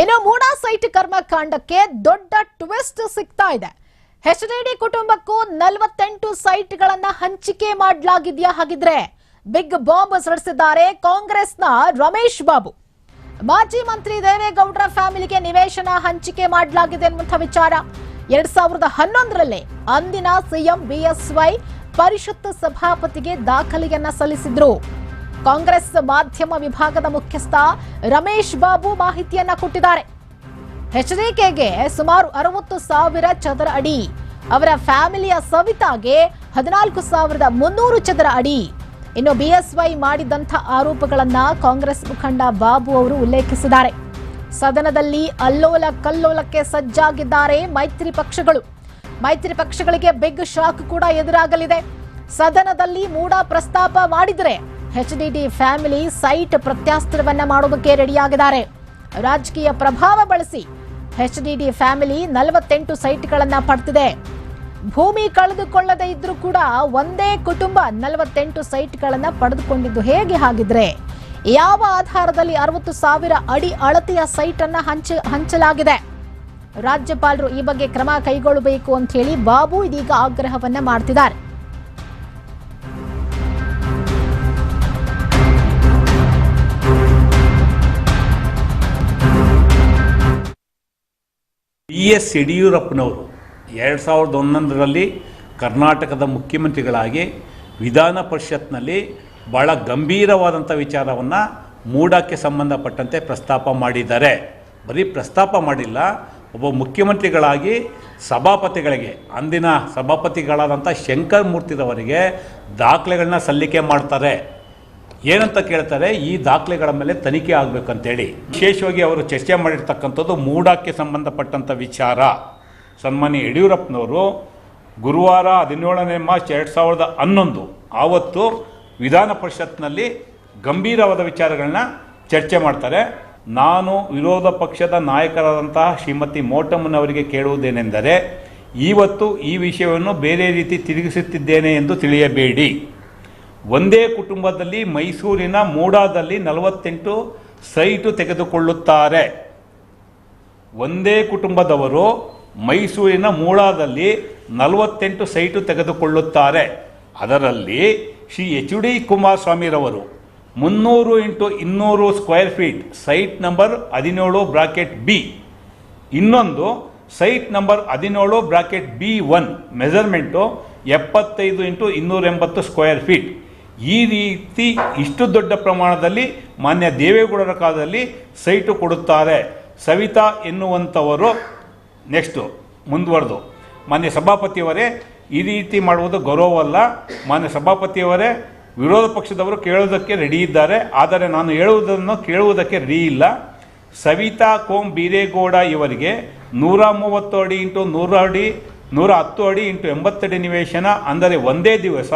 ಇನ್ನು ಮೂಡಾ ಸೈಟ್ ಕರ್ಮಕಾಂಡಕ್ಕೆ ದೊಡ್ಡ ಟ್ವಿಸ್ಟ್ ಸಿಗ್ತಾ ಇದೆ. ಹೆಚ್ಡಿಡಿ ಕುಟುಂಬಕ್ಕೂ ನಲವತ್ತೆಂಟು ಸೈಟ್ಗಳನ್ನ ಹಂಚಿಕೆ ಮಾಡಲಾಗಿದೆಯಾ ಹಾಗಿದ್ರೆ ಬಿಗ್ ಬಾಂಬ್ ಸಿಡಿಸಿದ್ದಾರೆ ಕಾಂಗ್ರೆಸ್ನ ರಮೇಶ್ ಬಾಬು. ಮಾಜಿ ಮಂತ್ರಿ ದೇವೇಗೌಡರ ಫ್ಯಾಮಿಲಿಗೆ ನಿವೇಶನ ಹಂಚಿಕೆ ಮಾಡಲಾಗಿದೆ ಎನ್ನುವಂಥ ವಿಚಾರ. ಎರಡ್ ಸಾವಿರದ ಹನ್ನೊಂದರಲ್ಲಿ ಅಂದಿನ ಸಿಎಂ ಬಿಎಸ್ವೈ ಪರಿಷತ್ ಸಭಾಪತಿಗೆ ದಾಖಲೆಯನ್ನ ಸಲ್ಲಿಸಿದ್ರು. ಕಾಂಗ್ರೆಸ್ ಮಾಧ್ಯಮ ವಿಭಾಗದ ಮುಖ್ಯಸ್ಥ ರಮೇಶ್ ಬಾಬು ಮಾಹಿತಿಯನ್ನ ಕೊಟ್ಟಿದ್ದಾರೆ. ಎಚ್ಡಿಕೆಗೆ ಸುಮಾರು ಅರವತ್ತು ಸಾವಿರ ಚದರ ಅಡಿ, ಅವರ ಫ್ಯಾಮಿಲಿಯ ಸವಿತಾಗೆ ಹದಿನಾಲ್ಕು ಸಾವಿರದ ಮುನ್ನೂರು ಚದರ ಅಡಿ. ಇನ್ನು ಬಿಎಸ್ವೈ ಮಾಡಿದಂಥ ಆರೋಪಗಳನ್ನ ಕಾಂಗ್ರೆಸ್ ಮುಖಂಡ ಬಾಬು ಅವರು ಉಲ್ಲೇಖಿಸಿದ್ದಾರೆ. ಸದನದಲ್ಲಿ ಅಲ್ಲೋಲ ಕಲ್ಲೋಲಕ್ಕೆ ಸಜ್ಜಾಗಿದ್ದಾರೆ ಮೈತ್ರಿ ಪಕ್ಷಗಳು. ಮೈತ್ರಿ ಪಕ್ಷಗಳಿಗೆ ಬಿಗ್ ಶಾಕ್ ಕೂಡ ಎದುರಾಗಲಿದೆ. ಸದನದಲ್ಲಿ ಮೂಡ ಪ್ರಸ್ತಾಪ ಮಾಡಿದರೆ ಎಚ್ಡಿಡಿ ಫ್ಯಾಮಿಲಿ ಸೈಟ್ ಪ್ರತ್ಯಾಸ್ತ್ರವನ್ನ ಮಾಡೋದಕ್ಕೆ ರೆಡಿಯಾಗಿದ್ದಾರೆ ರಾಜಕೀಯ ಪ್ರಭಾವ ಬಳಸಿ ಎಚ್ಡಿಡಿ ಫ್ಯಾಮಿಲಿ ನಲವತ್ತೆಂಟು ಸೈಟ್ಗಳನ್ನು ಪಡೆದಿದೆ ಭೂಮಿ ಕಳೆದುಕೊಳ್ಳದೇ ಇದ್ರೂ ಕೂಡ ಒಂದೇ ಕುಟುಂಬ ನಲವತ್ತೆಂಟು ಸೈಟ್ಗಳನ್ನು ಪಡೆದುಕೊಂಡಿದ್ದು ಹೇಗೆ ಹಾಗಿದ್ರೆ ಯಾವ ಆಧಾರದಲ್ಲಿ ಅರವತ್ತು ಸಾವಿರ ಅಡಿ ಅಳತೆಯ ಸೈಟ್ ಅನ್ನ ಹಂಚ ಹಂಚಲಾಗಿದೆ ರಾಜ್ಯಪಾಲರು ಈ ಬಗ್ಗೆ ಕ್ರಮ ಕೈಗೊಳ್ಳಬೇಕು ಅಂತ ಹೇಳಿ ಬಾಬು ಇದೀಗ ಆಗ್ರಹವನ್ನ ಮಾಡ್ತಿದ್ದಾರೆ ಎಸ್ ಯಡಿಯೂರಪ್ಪನವರು ಎರಡು ಸಾವಿರದ ಒಂದೊಂದರಲ್ಲಿ ಕರ್ನಾಟಕದ ಮುಖ್ಯಮಂತ್ರಿಗಳಾಗಿ ವಿಧಾನ ಪರಿಷತ್ನಲ್ಲಿ ಭಾಳ ಗಂಭೀರವಾದಂಥ ವಿಚಾರವನ್ನು ಮೂಡಕ್ಕೆ ಸಂಬಂಧಪಟ್ಟಂತೆ ಪ್ರಸ್ತಾಪ ಮಾಡಿದ್ದಾರೆ. ಬರೀ ಪ್ರಸ್ತಾಪ ಮಾಡಿಲ್ಲ, ಒಬ್ಬ ಮುಖ್ಯಮಂತ್ರಿಗಳಾಗಿ ಸಭಾಪತಿಗಳಿಗೆ, ಅಂದಿನ ಸಭಾಪತಿಗಳಾದಂಥ ಶಂಕರ್ ಮೂರ್ತಿರವರಿಗೆ ದಾಖಲೆಗಳನ್ನ ಸಲ್ಲಿಕೆ ಮಾಡ್ತಾರೆ. ಏನಂತ ಕೇಳ್ತಾರೆ, ಈ ದಾಖಲೆಗಳ ಮೇಲೆ ತನಿಖೆ ಆಗಬೇಕಂತೇಳಿ. ವಿಶೇಷವಾಗಿ ಅವರು ಚರ್ಚೆ ಮಾಡಿರ್ತಕ್ಕಂಥದ್ದು ಮೂಡಕ್ಕೆ ಸಂಬಂಧಪಟ್ಟಂಥ ವಿಚಾರ. ಸನ್ಮಾನ್ಯ ಯಡಿಯೂರಪ್ಪನವರು ಗುರುವಾರ ಹದಿನೇಳನೇ ಮಾರ್ಚ್ ಎರಡು ಸಾವಿರದ ಹನ್ನೊಂದು, ಆವತ್ತು ವಿಧಾನ ಪರಿಷತ್ನಲ್ಲಿ ಗಂಭೀರವಾದ ವಿಚಾರಗಳನ್ನ ಚರ್ಚೆ ಮಾಡ್ತಾರೆ. ನಾನು ವಿರೋಧ ಪಕ್ಷದ ನಾಯಕರಾದಂತಹ ಶ್ರೀಮತಿ ಮೋಟಮ್ಮನವರಿಗೆ ಕೇಳುವುದೇನೆಂದರೆ, ಇವತ್ತು ಈ ವಿಷಯವನ್ನು ಬೇರೆ ರೀತಿ ತಿರುಗಿಸುತ್ತಿದ್ದೇನೆ ಎಂದು ತಿಳಿಯಬೇಡಿ. ಒಂದೇ ಕುಟುಂಬದಲ್ಲಿ ಮೈಸೂರಿನ ಮೂಡಾದಲ್ಲಿ ನಲವತ್ತೆಂಟು ಸೈಟು ತೆಗೆದುಕೊಳ್ಳುತ್ತಾರೆ. ಒಂದೇ ಕುಟುಂಬದವರು ಮೈಸೂರಿನ ಮೂಡಾದಲ್ಲಿ ನಲವತ್ತೆಂಟು ಸೈಟು ತೆಗೆದುಕೊಳ್ಳುತ್ತಾರೆ. ಅದರಲ್ಲಿ ಶ್ರೀ ಎಚ್ ಡಿ ಕುಮಾರಸ್ವಾಮಿರವರು ಮುನ್ನೂರು ಇಂಟು ಇನ್ನೂರು ಸ್ಕ್ವೇರ್ ಫೀಟ್ ಸೈಟ್ ನಂಬರ್ ಹದಿನೇಳು ಬ್ರಾಕೆಟ್ ಬಿ. ಇನ್ನೊಂದು ಸೈಟ್ ನಂಬರ್ ಹದಿನೇಳು ಬ್ರಾಕೆಟ್ ಬಿ ಒನ್ ಮೆಜರ್ಮೆಂಟು ಎಪ್ಪತ್ತೈದು ಇಂಟು ಇನ್ನೂರ ಎಂಬತ್ತು ಸ್ಕ್ವೇರ್ ಫೀಟ್. ಈ ರೀತಿ ಇಷ್ಟು ದೊಡ್ಡ ಪ್ರಮಾಣದಲ್ಲಿ ಮಾನ್ಯ ದೇವೇಗೌಡರ ಕಾಲದಲ್ಲಿ ಸೈಟು ಕೊಡುತ್ತಾರೆ. ಸವಿತಾ ಎನ್ನುವಂಥವರು ನೆಕ್ಸ್ಟು ಮುಂದುವರೆದು. ಮಾನ್ಯ ಸಭಾಪತಿಯವರೇ, ಈ ರೀತಿ ಮಾಡುವುದು ಗೌರವವಲ್ಲ ಮಾನ್ಯ ಸಭಾಪತಿಯವರೇ, ವಿರೋಧ ಪಕ್ಷದವರು ಕೇಳುವುದಕ್ಕೆ ರೆಡಿ ಇದ್ದಾರೆ. ಆದರೆ ನಾನು ಹೇಳುವುದನ್ನು ಕೇಳುವುದಕ್ಕೆ ರೆಡಿ ಇಲ್ಲ. ಸವಿತಾ ಕೋಮ್ ಬೀರೇಗೌಡ ಇವರಿಗೆ ನೂರ ಮೂವತ್ತು ಅಡಿ ಇಂಟು ನೂರು ಅಡಿ ನೂರ ಹತ್ತು ಅಡಿ ಇಂಟು ಎಂಬತ್ತಡಿ ನಿವೇಶನ, ಅಂದರೆ ಒಂದೇ ದಿವಸ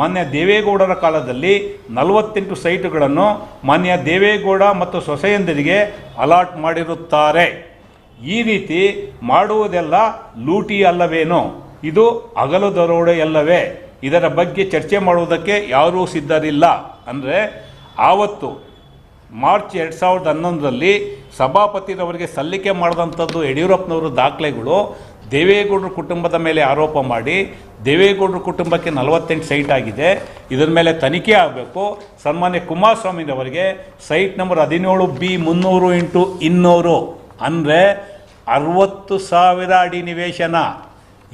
ಮಾನ್ಯ ದೇವೇಗೌಡರ ಕಾಲದಲ್ಲಿ ನಲವತ್ತೆಂಟು ಸೈಟುಗಳನ್ನು ಮಾನ್ಯ ದೇವೇಗೌಡ ಮತ್ತು ಸೊಸೆಯಂದರಿಗೆ ಅಲಾಟ್ ಮಾಡಿರುತ್ತಾರೆ. ಈ ರೀತಿ ಮಾಡುವುದೆಲ್ಲ ಲೂಟಿ ಅಲ್ಲವೇನೋ? ಇದು ಹಗಲು ದರೋಡೆಯಲ್ಲವೇ ಇದರ ಬಗ್ಗೆ ಚರ್ಚೆ ಮಾಡುವುದಕ್ಕೆ ಯಾರೂ ಸಿದ್ಧರಿಲ್ಲ. ಅಂದರೆ ಆವತ್ತು ಮಾರ್ಚ್ ಎರಡು ಸಾವಿರದ ಹನ್ನೊಂದರಲ್ಲಿ ಸಭಾಪತಿರವರಿಗೆ ಸಲ್ಲಿಕೆ ಮಾಡಿದಂಥದ್ದು ಯಡಿಯೂರಪ್ಪನವರು ದಾಖಲೆಗಳು ದೇವೇಗೌಡರ ಕುಟುಂಬದ ಮೇಲೆ ಆರೋಪ ಮಾಡಿ ದೇವೇಗೌಡರ ಕುಟುಂಬಕ್ಕೆ ನಲವತ್ತೆಂಟು ಸೈಟ್ ಆಗಿದೆ. ಇದರ ಮೇಲೆ ತನಿಖೆ ಆಗಬೇಕು. ಸನ್ಮಾನ್ಯ ಕುಮಾರಸ್ವಾಮಿರವರಿಗೆ ಸೈಟ್ ನಂಬರ್ ಹದಿನೇಳು ಬಿ ಮುನ್ನೂರು ಇಂಟು ಇನ್ನೂರು. ಅಂದರೆ ಅರವತ್ತು ಸಾವಿರ ಅಡಿ ನಿವೇಶನ.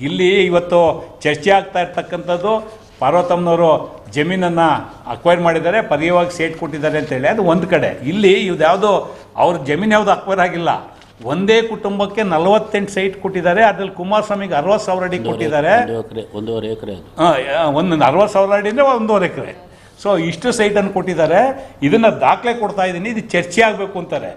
ಇಲ್ಲಿ ಇವತ್ತು ಚರ್ಚೆ ಆಗ್ತಾ ಇರ್ತಕ್ಕಂಥದ್ದು. ಪಾರ್ವತಮ್ಮನವರು ಜಮೀನನ್ನು ಅಕ್ವೈರ್ ಮಾಡಿದ್ದಾರೆ. ಪರ್ಯವಾಗಿ ಸೇಟ್ ಕೊಟ್ಟಿದ್ದಾರೆ ಅಂತೇಳಿ ಅದು ಒಂದು ಕಡೆ. ಇಲ್ಲಿ ಇವ್ದು ಅವ್ರ ಜಮೀನು ಯಾವುದು ಅಕ್ವೈರ್ ಆಗಿಲ್ಲ. ಒಂದೇ ಕುಟುಂಬಕ್ಕೆ ನಲವತ್ತೆಂಟು ಸೈಟ್ ಕೊಟ್ಟಿದ್ದಾರೆ. ಅದ್ರಲ್ಲಿ ಕುಮಾರಸ್ವಾಮಿಗೆ ಅರವತ್ತು ಸಾವಿರ ಅಡಿ ಕೊಟ್ಟಿದ್ದಾರೆ. ಒಂದೂವರೆ ಎಕರೆ ಒಂದು ಅರವತ್ತು ಸಾವಿರ ಅಡಿ ಅಂದರೆ ಒಂದೂವರೆ ಎಕರೆ. ಸೊ ಇಷ್ಟು ಸೈಟನ್ನು ಕೊಟ್ಟಿದ್ದಾರೆ. ಇದನ್ನು ದಾಖಲೆ ಕೊಡ್ತಾ ಇದ್ದೀನಿ. ಇದು ಚರ್ಚೆ ಆಗಬೇಕು ಅಂತಾರೆ.